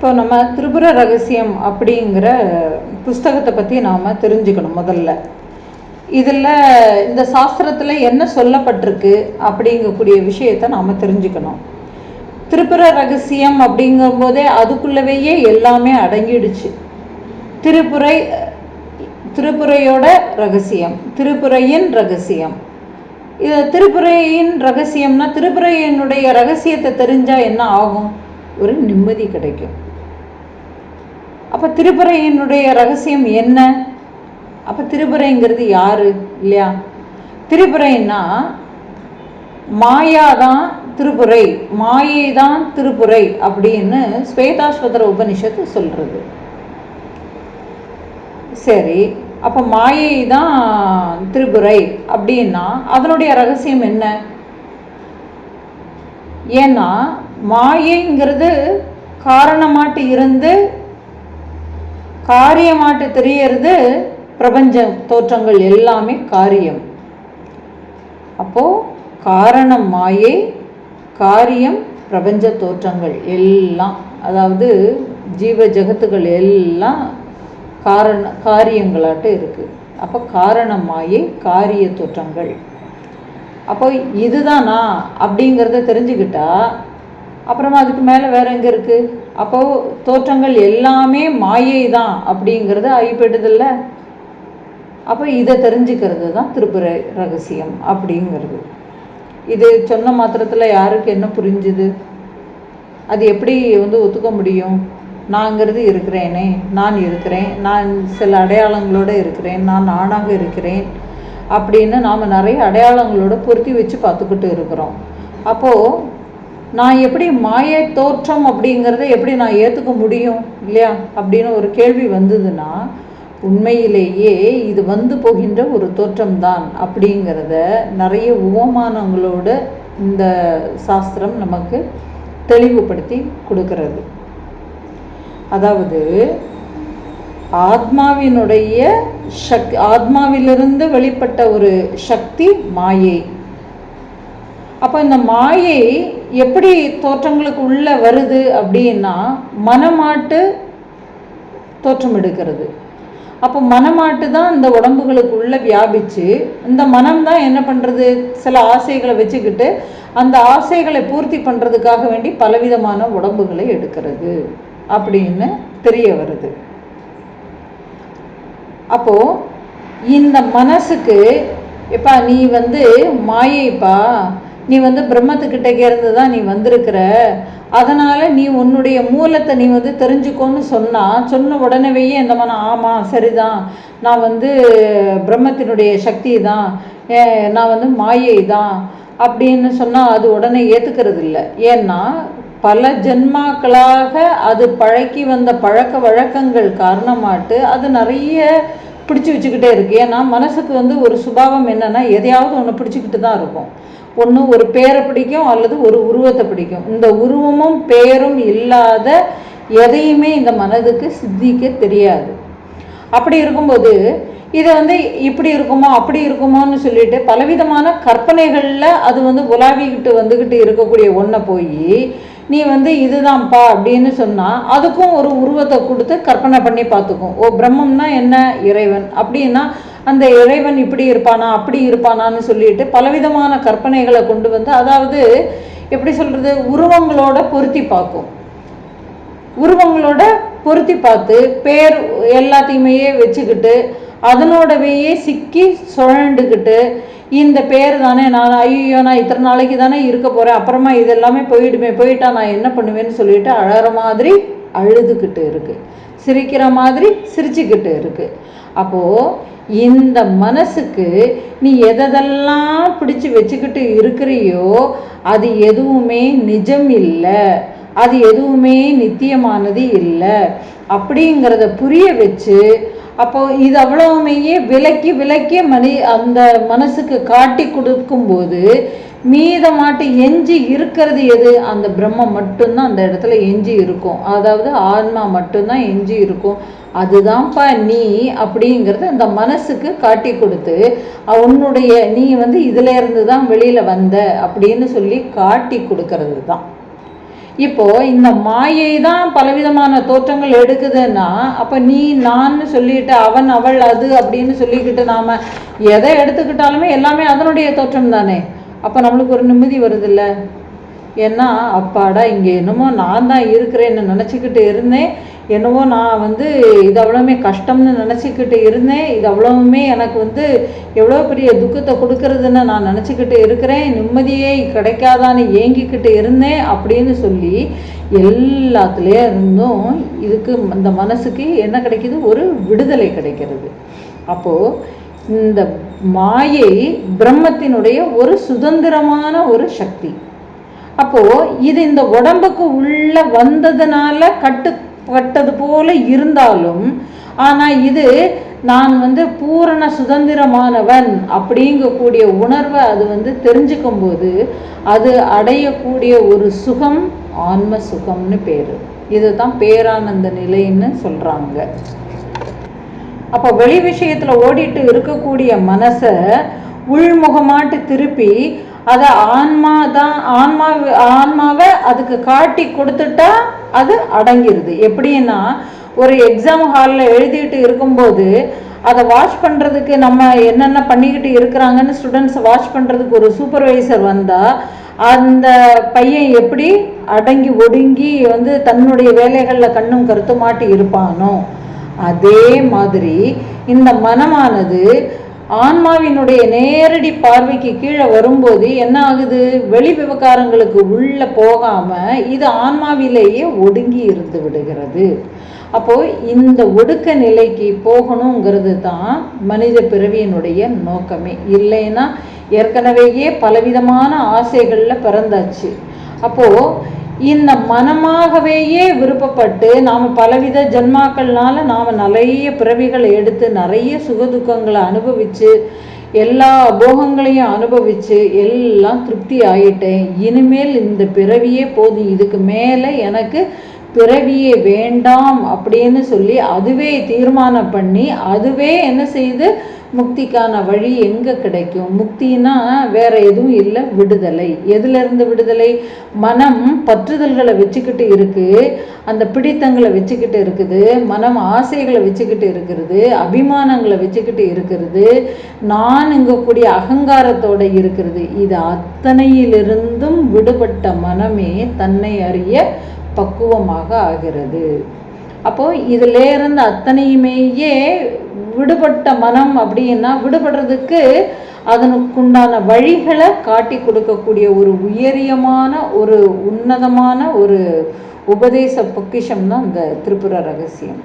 இப்போ நம்ம திரிபுர ரகசியம் அப்படிங்கிற புஸ்தகத்தை பற்றி நாம் தெரிஞ்சுக்கணும் முதல்ல. இதில் இந்த சாஸ்திரத்தில் என்ன சொல்லப்பட்டிருக்கு அப்படிங்கக்கூடிய விஷயத்தை நாம் தெரிஞ்சுக்கணும். திரிபுர ரகசியம் அப்படிங்கும்போதே அதுக்குள்ளவேயே எல்லாமே அடங்கிடுச்சு. திருப்புரை திருப்புரையோட ரகசியம் திருப்புரையின் ரகசியம். இது திருப்புரையின் ரகசியம்னா திருப்புரையினுடைய ரகசியத்தை தெரிஞ்சால் என்ன ஆகும்? ஒரு நிம்மதி கிடைக்கும். அப்போ திருப்புரையினுடைய ரகசியம் என்ன? அப்போ திருப்புரைங்கிறது யாரு? இல்லையா? திருப்புரைன்னா மாயா தான் திருப்புரை மாயை தான் திருப்புரை அப்படின்னு ஸ்வேதாஸ்வதர உபனிஷத்து சொல்றது. சரி அப்போ மாயை தான் திருப்புரை அப்படின்னா அதனுடைய ரகசியம் என்ன? ஏன்னா மாயைங்கிறது காரணமாட்டு இருந்து காரியமாட்டு தெரியறது பிரபஞ்ச தோற்றங்கள் எல்லாமே காரியம். அப்போ காரணம் மாயை காரியம் பிரபஞ்ச தோற்றங்கள் எல்லாம். அதாவது ஜீவ ஜகத்துகள் எல்லாம் காரண காரியங்களாட்டு இருக்கு. அப்போ காரணம் மாயை காரிய தோற்றங்கள். அப்போ இதுதானா அப்படிங்கிறத தெரிஞ்சுக்கிட்டா அப்புறமா அதுக்கு மேலே வேற எங்கே இருக்குது அப்போ தோற்றங்கள் எல்லாமே மாயை தான் அப்படிங்கிறது ஆகிப்போயிடுதில்ல அப்போ இதை தெரிஞ்சுக்கிறது தான் திருப்புர ரகசியம் அப்படிங்கிறது. இது சொன்ன மாத்திரத்தில் யாருக்கு என்ன புரிஞ்சுது? அது எப்படி வந்து ஒத்துக்க முடியும்? நாங்கிறது இருக்கிறேனே நான் இருக்கிறேன் நான் சில அடையாளங்களோடு இருக்கிறேன் நான் நானாக இருக்கிறேன் அப்படின்னு நாம் நிறைய அடையாளங்களோட பொருத்தி வச்சு பார்த்துக்கிட்டு இருக்கிறோம். அப்போது நான் எப்படி மாயை தோற்றம் அப்படிங்கிறத எப்படி நான் ஏற்றுக்க முடியும் இல்லையா? அப்படின்னு ஒரு கேள்வி வந்ததுன்னா உண்மையிலேயே இது வந்து போகின்ற ஒரு தோற்றம்தான் அப்படிங்கிறத நிறைய உவமானங்களோட இந்த சாஸ்திரம் நமக்கு தெளிவுபடுத்தி கொடுக்கிறது. அதாவது ஆத்மாவினுடைய சக் ஆத்மாவிலிருந்து வெளிப்பட்ட ஒரு சக்தி மாயை. அப்போ இந்த மாயை எப்படி தோற்றங்களுக்கு உள்ள வருது அப்படின்னா மனமாட்டு தோற்றம் எடுக்கிறது. அப்போ மனமாட்டு தான் இந்த உடம்புகளுக்கு உள்ள வியாபிச்சு இந்த மனம் தான் என்ன பண்ணுறது சில ஆசைகளை வச்சுக்கிட்டு அந்த ஆசைகளை பூர்த்தி பண்ணுறதுக்காக வேண்டி பலவிதமான உடம்புகளை எடுக்கிறது அப்படின்னு தெரிய வருது. அப்போ இந்த மனசுக்கு எப்பா நீ வந்து மாயைப்பா நீ வந்து பிரம்மத்துக்கிட்டக்கே இருந்து தான் நீ வந்திருக்கிற. அதனால் நீ உன்னுடைய மூலத்தை நீ வந்து தெரிஞ்சுக்கோன்னு சொன்னால் சொன்ன உடனேவே இந்த மனம் ஆமாம் சரிதான். நான் வந்து பிரம்மத்தினுடைய சக்தி தான் நான் வந்து மாயை தான் அப்படின்னு சொன்னால் அது உடனே ஏற்றுக்கிறது இல்லை ஏன்னா பல ஜென்மாக்களாக அது பழக்கி வந்த பழக்க வழக்கங்கள் காரணமாட்டு அது நிறைய பிடிச்சி வச்சுக்கிட்டே இருக்குது ஏன்னா மனசுக்கு வந்து ஒரு சுபாவம் என்னென்னா எதையாவது ஒன்று பிடிச்சிக்கிட்டு தான் இருக்கும். ஒன்று ஒரு பேரை பிடிக்கும் அல்லது ஒரு உருவத்தை பிடிக்கும். இந்த உருவமும் பேரும் இல்லாத எதையுமே இந்த மனதுக்கு சித்திக்க தெரியாது. அப்படி இருக்கும்போது இதை வந்து இப்படி இருக்குமோ அப்படி இருக்குமோன்னு சொல்லிட்டு பலவிதமான கற்பனைகளில் அது வந்து உலாவிக்கிட்டு வந்துக்கிட்டு இருக்கக்கூடிய ஒன்றை போய் நீ வந்து இதுதான்ப்பா அப்படின்னு சொன்னால் அதுக்கும் ஒரு உருவத்தை கொடுத்து கற்பனை பண்ணி பார்த்துக்கும். ஓ பிரம்மம்னா என்ன இறைவன்? அப்படின்னா அந்த இறைவன் இப்படி இருப்பானா அப்படி இருப்பானான்னு சொல்லிட்டு பலவிதமான கற்பனைகளை கொண்டு வந்து அதாவது எப்படி சொல்கிறது உருவங்களோட பொருத்தி பார்க்கும். உருவங்களோட பொருத்தி பார்த்து பேர் எல்லாத்தையுமே வச்சுக்கிட்டு அதனோடவையே சிக்கி சுழண்டுக்கிட்டு இந்த பேர் தானே நான் ஐயோ நான் இத்தனை நாளைக்கு தானே இருக்க போகிறேன் அப்புறமா இதெல்லாமே போயிடுமே போயிட்டா நான் என்ன பண்ணுவேன்னு சொல்லிட்டு அழகிற மாதிரி அழுதுகிட்டு இருக்குது சிரிக்கிற மாதிரி சிரிச்சுக்கிட்டு இருக்குது அப்போது இந்த மனசுக்கு நீ எதெல்லாம் பிடிச்சி வச்சுக்கிட்டு இருக்கிறியோ அது எதுவுமே நிஜம் இல்லை. அது எதுவுமே நித்தியமானது இல்லை. அப்படிங்கிறத புரிய வச்சு அப்போ இது அவ்வளவுமே விலக்கி விலக்கி மனி அந்த மனசுக்கு காட்டி கொடுக்கும்போது மீதமாட்டு எஞ்சி இருக்கிறது எது? அந்த பிரம்மம் மட்டும்தான் அந்த இடத்துல எஞ்சி இருக்கும். அதாவது ஆன்மா மட்டும்தான் எஞ்சி இருக்கும். அதுதான்ப்பா நீ அப்படிங்கிறத அந்த மனசுக்கு காட்டி கொடுத்து உன்னுடைய நீ வந்து இதுல இருந்து தான் வெளியில வந்த அப்படின்னு சொல்லி காட்டி கொடுக்கறது தான் இப்போ இந்த மாயை தான் பலவிதமான தோற்றங்கள் எடுக்குதுன்னா அப்ப நீ நான் சொல்லிட்டு அவன் அவள் அது அப்படின்னு சொல்லிக்கிட்டு நாம எதை எடுத்துக்கிட்டாலுமே எல்லாமே அதனுடைய தோற்றம் தானே? அப்ப நம்மளுக்கு ஒரு நிம்மதி வருதில்ல? ஏன்னா அப்பாடா இங்கே என்னமோ நான் தான் இருக்கிறேன்னு நினச்சிக்கிட்டு இருந்தேன். என்னவோ நான் வந்து இது அவ்வளோவுமே கஷ்டம்னு நினச்சிக்கிட்டு இருந்தேன். இது அவ்வளவுமே எனக்கு வந்து எவ்வளோ பெரிய துக்கத்தை கொடுக்கறதுன்னு நான் நினச்சிக்கிட்டு இருக்கிறேன். நிம்மதியே கிடைக்காதான்னு ஏங்கிக்கிட்டு இருந்தேன் அப்படின்னு சொல்லி எல்லாத்துலேயே இருந்தும் இதுக்கு இந்த மனசுக்கு என்ன கிடைக்கிது? ஒரு விடுதலை கிடைக்கிறது. அப்போது இந்த மாயை பிரம்மத்தினுடைய ஒரு சுதந்திரமான ஒரு சக்தி. அப்போது இது இந்த உடம்புக்கு உள்ள வந்ததுனால கட்டுப்பட்டது போல இருந்தாலும் ஆனால் இது நான் வந்து பூரண சுதந்திரமானவன் அப்படிங்கக்கூடிய உணர்வை அது வந்து தெரிஞ்சுக்கும் போது அது அடையக்கூடிய ஒரு சுகம் ஆன்ம சுகம்னு பேர். இதுதான் பேரானந்த நிலைன்னு சொல்கிறாங்க அப்போ வெளி விஷயத்தில் ஓடிட்டு இருக்கக்கூடிய மனசை உள்முகமாட்டு திருப்பி அதை ஆன்மா தான் ஆன்மா ஆன்மாவை அதுக்கு காட்டி கொடுத்துட்டா அது அடங்கிருது. எப்படின்னா ஒரு எக்ஸாம் ஹாலில் எழுதிட்டு இருக்கும்போது அதை வாஷ் பண்ணுறதுக்கு நம்ம என்னென்ன பண்ணிக்கிட்டு இருக்கிறாங்கன்னு ஸ்டூடெண்ட்ஸை வாஷ் பண்ணுறதுக்கு ஒரு சூப்பர்வைசர் வந்தால் அந்த பையன் எப்படி அடங்கி ஒடுங்கி வந்து தன்னுடைய வேலைகளில் கண்ணும் கருத்துமாட்டி இருப்பானோ? அதே மாதிரி இந்த மனமானது ஆன்மாவினுடைய நேரடி பார்வைக்கு கீழே வரும்போது என்ன ஆகுது? வெளி விவகாரங்களுக்கு உள்ள போகாம இது ஆன்மாவிலேயே ஒடுங்கி இருந்து விடுகிறது. அப்போ இந்த ஒடுக்க நிலைக்கு போகணுங்கிறது தான் மனித பிறவியினுடைய நோக்கமே. இல்லைன்னா ஏற்கனவேயே பலவிதமான ஆசைகளில் பிறந்தாச்சு. அப்போது இந்த மனமாகவேயே விருப்பப்பட்டு நாம் பலவித ஜென்மாக்கள்னால நாம் நிறைய பிறவிகளை எடுத்து நிறைய சுகதுக்கங்களை அனுபவித்து எல்லா போகங்களையும் அனுபவித்து எல்லாம் திருப்தி ஆகிட்டேன் இனிமேல் இந்த பிறவியே போதும். இதுக்கு மேலே எனக்கு பிறவியே வேண்டாம் அப்படின்னு சொல்லி அதுவே தீர்மானம் பண்ணி அதுவே என்ன செய்து முக்திக்கான வழி எங்கே கிடைக்கும்? முக்தினா வேற எதுவும் இல்லை விடுதலை. எதுலேருந்து விடுதலை? மனம் பற்றுதல்களை வச்சுக்கிட்டு இருக்கு. அந்த பிடித்தங்களை வச்சுக்கிட்டு இருக்குது. மனம் ஆசைகளை வச்சுக்கிட்டு இருக்கிறது. அபிமானங்களை வச்சுக்கிட்டு இருக்கிறது. நான் இங்கக்கூடிய அகங்காரத்தோட இருக்கிறது. இது அத்தனையிலிருந்தும் விடுபட்ட மனமே தன்னை அறிய பக்குவமாக ஆகிறது. அப்போ இதுல இருந்து அத்தனையுமேயே விடுபட்ட மனம் அப்படின்னா விடுபடுறதுக்கு அதனுக்குண்டான வழிகளை காட்டி கொடுக்கக்கூடிய ஒரு உயரியமான ஒரு உன்னதமான ஒரு உபதேச பொக்கிஷம் தான் இந்த திருப்புர ரகசியம்.